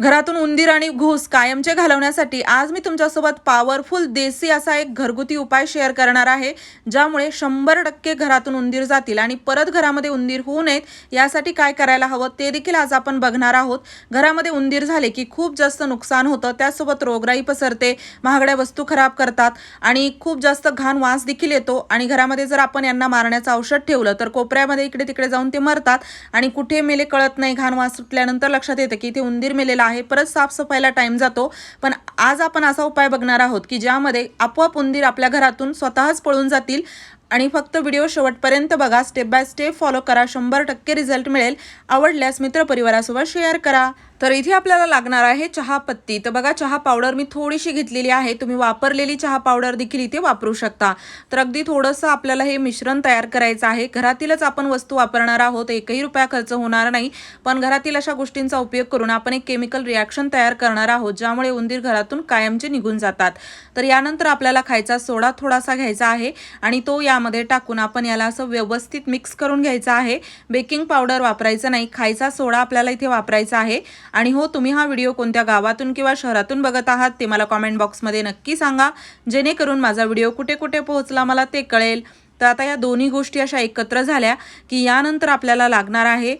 घरातून उंदीर आणि घूस कायमचे घालवण्यासाठी आज मी तुमच्यासोबत पॉवरफुल देसी असा एक घरगुती उपाय शेअर करणार आहे ज्यामुळे शंभर टक्के घरातून उंदीर जातील आणि परत घरामध्ये उंदीर होऊ नयेत यासाठी काय करायला हवं ते देखील आज आपण बघणार आहोत. घरामध्ये उंदीर झाले की खूप जास्त नुकसान होतं त्यासोबत रोगराई पसरते महागड्या वस्तू खराब करतात आणि खूप जास्त घाण वास देखील येतो आणि घरामध्ये जर आपण यांना मारण्याचं औषध ठेवलं तर कोपऱ्यामध्ये इकडे तिकडे जाऊन ते मरतात आणि कुठे मेले कळत नाही घाण वास सुटल्यानंतर लक्षात येतं की ते उंदीर मेलेला आहे. परत साफसफाईला टाईम जातो. पण आज आपण असा उपाय बघणार आहोत की ज्यामध्ये आपोआप उंदीर आपल्या घरातून स्वतःच पळून जातील आणि फक्त व्हिडिओ शेवटपर्यंत बघा. स्टेप बाय स्टेप फॉलो करा. शंभर टक्के रिझल्ट मिळेल. आवडल्यास मित्रपरिवारासोबत शेअर करा. तर इथे आपल्याला लागणार आहे चहा पत्ती. तर बघा चहा पावडर मी थोडीशी घेतलेली आहे. तुम्ही वापरलेली चहा पावडर देखील इथे वापरू शकता. तर अगदी थोडंसं आपल्याला हे मिश्रण तयार करायचं आहे. घरातीलच आपण वस्तू वापरणार आहोत. एकही रुपया खर्च होणार नाही. पण घरातील अशा गोष्टींचा उपयोग करून आपण एक केमिकल रिॲक्शन तयार करणार आहोत ज्यामुळे उंदीर घरातून कायमचे निघून जातात. तर यानंतर आपल्याला खायचा सोडा थोडासा घ्यायचा आहे आणि तो यामध्ये टाकून आपण याला असं व्यवस्थित मिक्स करून घ्यायचा आहे. बेकिंग पावडर वापरायचं नाही. खायचा सोडा आपल्याला इथे वापरायचा आहे. आणि हो तुम्ही हा व्हिडिओ कोणत्या गावातून किंवा शहरातून बघत आहात ते मला कॉमेंट बॉक्समध्ये नक्की सांगा. जेणेकरून माझा व्हिडिओ कुठे कुठे पोहोचला मला ते कळेल. तर आता या दोन्ही गोष्टी अशा एकत्र झाल्या की यानंतर आपल्याला लागणार आहे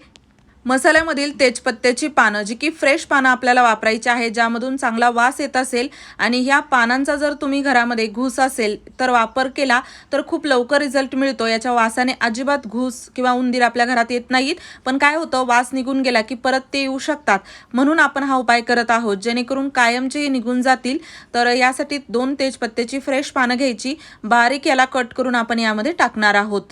मसाल्यामधील तेजपत्त्याची पानं जी की फ्रेश पानं आपल्याला वापरायची आहे ज्यामधून चांगला वास येत असेल आणि ह्या पानांचा जर तुम्ही घरामध्ये घूस असेल तर वापर केला तर खूप लवकर रिझल्ट मिळतो. याच्या वासाने अजिबात घूस किंवा उंदीर आपल्या घरात येत नाहीत. पण काय होतं वास निघून गेला की परत ते येऊ शकतात. म्हणून आपण हा उपाय करत आहोत जेणेकरून कायमचे निघून जातील. तर यासाठी दोन तेजपत्त्याची फ्रेश पानं घ्यायची. बारीक याला कट करून आपण यामध्ये टाकणार आहोत.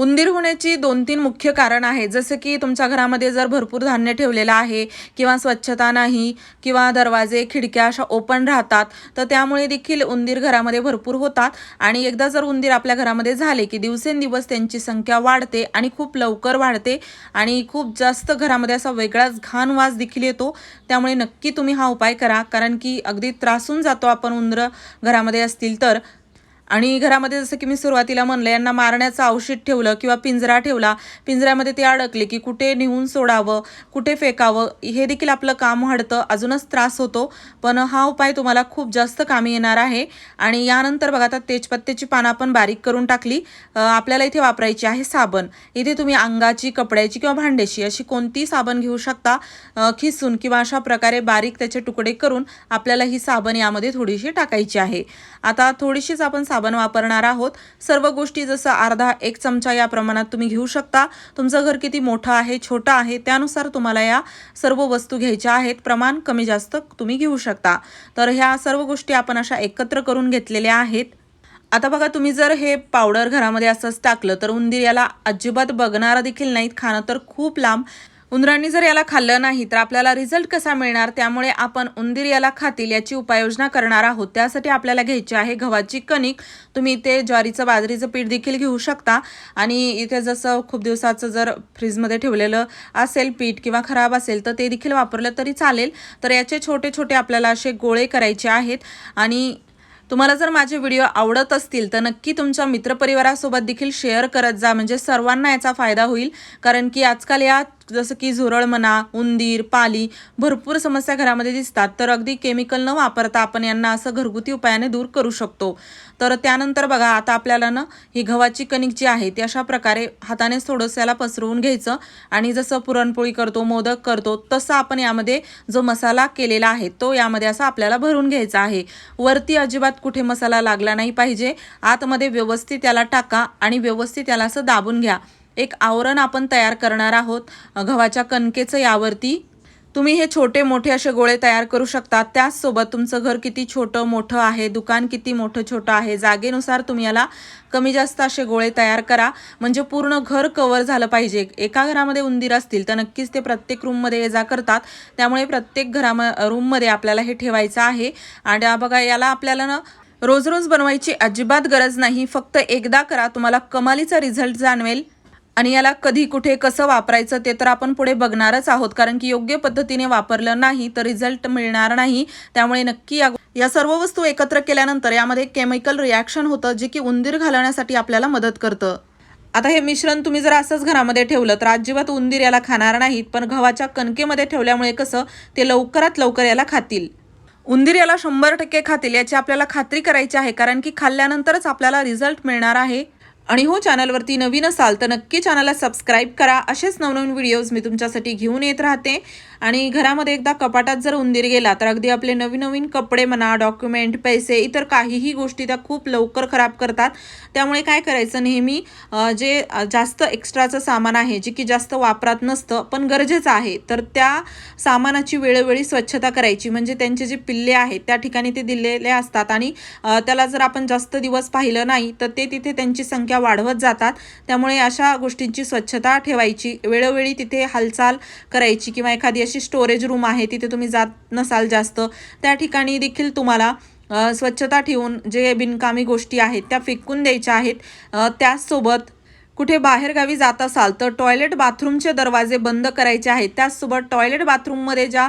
उंदीर होण्याची दोन तीन मुख्य कारण आहे जसं की तुमच्या घरामध्ये जर भरपूर धान्य ठेवलेलं आहे किंवा स्वच्छता नाही किंवा दरवाजे खिडक्या अशा ओपन राहतात तर त्यामुळे देखील उंदीर घरामध्ये भरपूर होतात. आणि एकदा जर उंदीर आपल्या घरामध्ये झाले की दिवसेंदिवस त्यांची संख्या वाढते आणि खूप लवकर वाढते आणि खूप जास्त घरामध्ये असा वेगळाच घाण वास देखील येतो त्यामुळे नक्की तुम्ही हा उपाय करा. कारण की अगदी त्रासून जातो आपण उंदरं घरामध्ये असतील तर. आणि घरामध्ये जसं की मी सुरुवातीला म्हणलं यांना मारण्याचं औषध ठेवलं किंवा पिंजरा ठेवला पिंजऱ्यामध्ये ते अडकले की कुठे नेऊन सोडावं कुठे फेकावं हे देखील आपलं काम वाढतं अजूनच त्रास होतो. पण हा उपाय तुम्हाला खूप जास्त कामी येणार आहे. आणि यानंतर बघा आता तेजपत्त्याची पानं आपण बारीक करून टाकली. आपल्याला इथे वापरायची आहे साबण. इथे तुम्ही अंगाची कपड्याची किंवा भांड्याची अशी कोणती साबण घेऊ शकता. खिसून किंवा अशा प्रकारे बारीक त्याचे तुकडे करून आपल्याला ही साबण यामध्ये थोडीशी टाकायची आहे. आता थोडीशीच आपण साबण वापरणार आहोत. सर्व गोष्टी जसं अर्धा एक चमचा या प्रमाणात तुम्ही घेऊ शकता. तुमचं घर किती मोठं आहे छोटं आहे त्यानुसार तुम्हाला या सर्व वस्तू घ्यायच्या आहेत. प्रमाण कमी जास्त तुम्ही घेऊ शकता. तर ह्या सर्व गोष्टी आपण अशा एकत्र करून घेतलेल्या आहेत. आता बघा तुम्ही जर हे पावडर घरामध्ये असंच टाकलं तर उंदीर याला अजिबात बघणारा देखील नाहीत. खाणं तर खूप लांब. उंदरांनी जर याला खाल्लं नाही तर आपल्याला रिझल्ट कसा मिळणार? त्यामुळे आपण उंदीर याला खातील याची उपाययोजना करणार आहोत. त्यासाठी आपल्याला घ्यायची आहे गव्हाची कणिक. तुम्ही इथे ज्वारीचं बाजरीचं पीठ देखील घेऊ शकता. आणि इथे जसं खूप दिवसाचं जर फ्रीजमध्ये ठेवलेलं असेल पीठ किंवा खराब असेल तर ते देखील वापरलं तरी चालेल. तर याचे छोटे छोटे आपल्याला असे गोळे करायचे आहेत. आणि तुम्हाला जर माझे व्हिडिओ आवडत असतील तर नक्की तुमच्या मित्रपरिवारासोबत देखील शेअर करत जा. म्हणजे सर्वांना याचा फायदा होईल. कारण की आजकाल या जसं की झुरळ म्हणा उंदीर पाली भरपूर समस्या घरामध्ये दिसतात. तर अगदी केमिकल न वापरता आपण यांना असं घरगुती उपायाने दूर करू शकतो. तर त्यानंतर बघा आता आपल्याला ना ही गव्हाची कणिक जी आहे ती अशा प्रकारे हाताने थोडंसं याला पसरवून घ्यायचं आणि जसं पुरणपोळी करतो मोदक करतो तसं आपण यामध्ये जो मसाला केलेला आहे तो यामध्ये असा आपल्याला भरून घ्यायचा आहे. वरती अजिबात कुठे मसाला लागला नाही पाहिजे. आतमध्ये व्यवस्थित त्याला टाका आणि व्यवस्थित त्याला असं दाबून घ्या. एक आवरण आपण तयार करणार आहोत गव्हाच्या कणकेचं यावरती. तुम्ही हे छोटे मोठे असे गोळे तयार करू शकता त्याचसोबत तुमचं घर किती छोटं मोठं आहे दुकान किती मोठं छोटं आहे जागेनुसार तुम्ही याला कमी जास्त असे गोळे तयार करा. म्हणजे पूर्ण घर कवर झालं पाहिजे. एका घरामध्ये उंदीर असतील तर नक्कीच ते प्रत्येक रूममध्ये ये जा करतात. त्यामुळे प्रत्येक घराम रूममध्ये आपल्याला हे ठेवायचं आहे. आणि बघा याला आपल्याला ना रोज रोज बनवायची अजिबात गरज नाही. फक्त एकदा करा तुम्हाला कमालीचा रिझल्ट जाणवेल. आणि याला कधी कुठे कसं वापरायचं ते तर आपण पुढे बघणारच आहोत. कारण की योग्य पद्धतीने वापरलं नाही तर रिझल्ट मिळणार नाही. त्यामुळे नक्की या या सर्व वस्तू एकत्र केल्यानंतर यामध्ये केमिकल रिॲक्शन होतं जे की उंदीर घालवण्यासाठी आपल्याला मदत करतं. आता हे मिश्रण तुम्ही जर असंच घरामध्ये ठेवलं तर अजिबात उंदीर याला खाणार नाहीत. पण गव्हाच्या कणकेमध्ये ठेवल्यामुळे कसं ते लवकरात लवकर याला खातील. उंदीर याला शंभर टक्के खातील याची आपल्याला खात्री करायची आहे. कारण की खाल्ल्यानंतरच आपल्याला रिझल्ट मिळणार आहे. आणि हो चॅनलवरती नवीन असाल तर नक्की चॅनलला सबस्क्राईब करा. असेच नवनवीन व्हिडिओज मी तुमच्यासाठी घेऊन येत राहते. आणि घरामध्ये एकदा कपाटात जर उंदीर गेला तर अगदी आपले नवीन नवीन कपडे म्हणा डॉक्युमेंट पैसे इतर काहीही गोष्टी त्या खूप लवकर खराब करतात. त्यामुळे काय करायचं नेहमी जे जास्त एक्स्ट्राचं सामान आहे जे की जास्त वापरात नसतं पण गरजेचं आहे तर त्या सामानाची वेळोवेळी स्वच्छता करायची. म्हणजे त्यांचे जे पिल्ले आहेत त्या ठिकाणी ते दिलेले असतात आणि त्याला जर आपण जास्त दिवस पाहिलं नाही तर ते तिथे त्यांची संख्या वाढवत जातात. त्यामुळे अशा गोष्टींची स्वच्छता ठेवायची वेळोवेळी तिथे हालचाल करायची किंवा एखादी अशी स्टोरेज रूम आहे तिथे तुम्ही जात नसाल जास्त. त्या ठिकाणी देखील तुम्हाला स्वच्छता ठेवून जे बिनकामी गोष्टी आहेत त्या फेकून द्यायच्या आहेत. त्याचसोबत कुठे बाहेरगावी जात असाल तर टॉयलेट बाथरूमचे दरवाजे बंद करायचे आहेत. त्याचसोबत टॉयलेट बाथरूममध्ये ज्या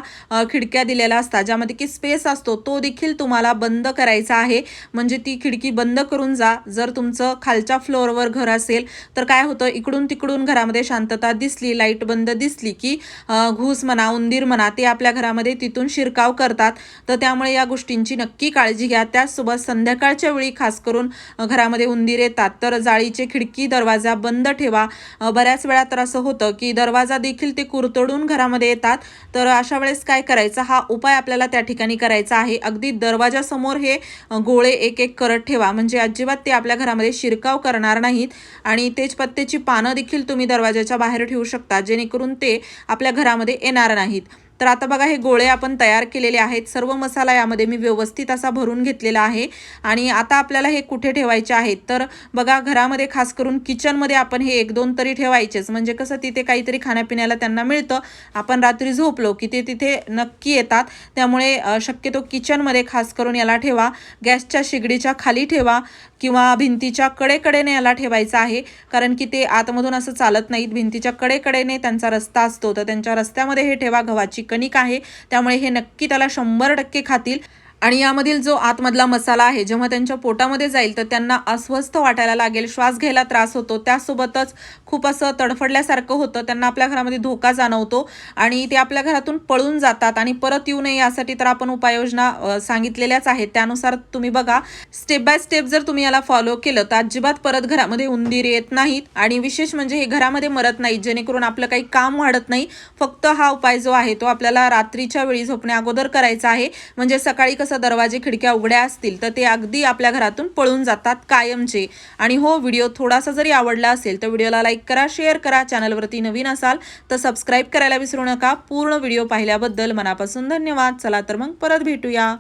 खिडक्या दिलेल्या असतात ज्यामध्ये की स्पेस असतो तो देखील तुम्हाला बंद करायचा आहे. म्हणजे ती खिडकी बंद करून जा. जर तुमचं खालच्या फ्लोअरवर घर असेल तर काय होतं? इकडून तिकडून घरामध्ये शांतता दिसली लाइट बंद दिसली की घूस म्हणा उंदीर म्हणा ते आपल्या घरामध्ये तिथून शिरकाव करतात. तर त्यामुळे या गोष्टींची नक्की काळजी घ्या. त्याचसोबत संध्याकाळच्या वेळी खास करून घरामध्ये उंदीर येतात. तर जाळीचे खिडकी दरवाजा बंद ठेवा. बऱ्याच वेळा तर असं होतं की दरवाजा देखील ते कुरतडून घरामध्ये येतात. तर अशा वेळेस काय करायचं? हा उपाय आपल्याला त्या ठिकाणी करायचा आहे. अगदी दरवाजासमोर हे गोळे एक एक करत ठेवा. म्हणजे अजिबात ते आपल्या घरामध्ये शिरकाव करणार नाहीत. आणि तेजपत्त्याची पानं देखील तुम्ही दरवाजाच्या बाहेर ठेवू शकता. जेणेकरून ते आपल्या घरामध्ये येणार नाहीत. तर आता बघा हे गोळे आपण तयार केलेले आहेत. सर्व मसाला यामध्ये मी व्यवस्थित असा भरून घेतलेला आहे. आणि आता आपल्याला हे कुठे ठेवायचे आहेत तर बघा घरामध्ये खास करून किचनमध्ये आपण हे एक दोन तरी ठेवायचेच. म्हणजे कसं तिथे काहीतरी खाण्यापिण्याला त्यांना मिळतं. आपण रात्री झोपलो की ते तिथे नक्की येतात. त्यामुळे शक्यतो किचनमध्ये खास करून याला ठेवा. गॅसच्या शिगडीच्या खाली ठेवा किंवा भिंतीच्या कडेकडेने याला ठेवायचं आहे. कारण की ते आतमधून असं चालत नाहीत. भिंतीच्या कडेकडेने त्यांचा रस्ता असतो. तर त्यांच्या रस्त्यामध्ये हे ठेवा. गव्हाची कणिक आहे. त्यामुळे हे नक्की त्याला शंभर टक्के खातील. आणि यामधील जो आतमधला मसाला आहे जेव्हा त्यांच्या पोटामध्ये जाईल तर त्यांना अस्वस्थ वाटायला लागेल श्वास घ्यायला त्रास होतो. त्यासोबतच खूप असं तडफडल्यासारखं होतं. त्यांना आपल्या घरामध्ये धोका जाणवतो आणि ते आपल्या घरातून पळून जातात आणि परत येऊ नये यासाठी तर आपण उपाययोजना सांगितलेल्याच आहेत. त्यानुसार तुम्ही बघा स्टेप बाय स्टेप जर तुम्ही याला फॉलो केलं तर अजिबात परत घरामध्ये उंदीर येत नाहीत आणि विशेष म्हणजे हे घरामध्ये मरत नाहीत जेणेकरून आपलं काही काम वाढत नाही. फक्त हा उपाय जो आहे तो आपल्याला रात्रीच्या वेळी झोपण्या अगोदर करायचा आहे. म्हणजे सकाळी कसं दरवाजे खिडक्या उघड्या असतील तर ते अगदी आपल्या घरातून पळून जातात कायमचे. आणि हो व्हिडिओ थोडासा जरी आवडला असेल तर व्हिडिओला लाईक करा शेअर करा चॅनलवरती नवीन असाल तर सबस्क्राईब करायला विसरू नका. पूर्ण व्हिडिओ पाहिल्याबद्दल मनापासून धन्यवाद. चला तर मग परत भेटूया.